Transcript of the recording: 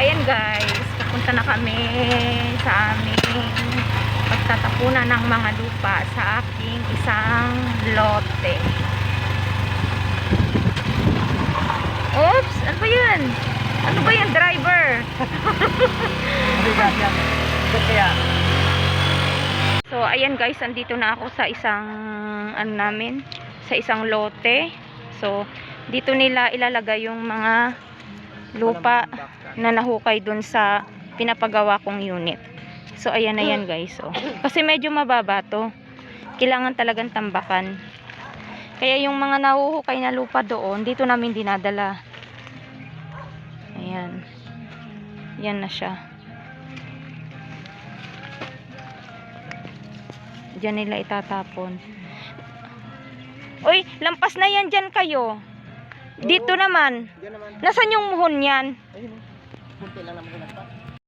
ayan guys, papunta na kami sa aming pagtatapunan ng mga lupa sa aking isang lote. Oops! Ano ba yan? Ano ba yan, driver? So, ayan guys, andito na ako sa isang, ano namin, sa isang lote. So, dito nila ilalagay yung mga lupa na nahukay dun sa pinapagawa kong unit. So, ayan na yan guys. Oh. Kasi medyo mababa to. Kailangan talagang tambakan. Kaya yung mga nahuhukay na lupa doon, dito namin dinadala. Ayan. Yan na siya. Diyan nila itatapon. Uy, lampas na yan dyan kayo. Dito naman. Nasaan yung muhon yan? Kunti lang naman kinasta.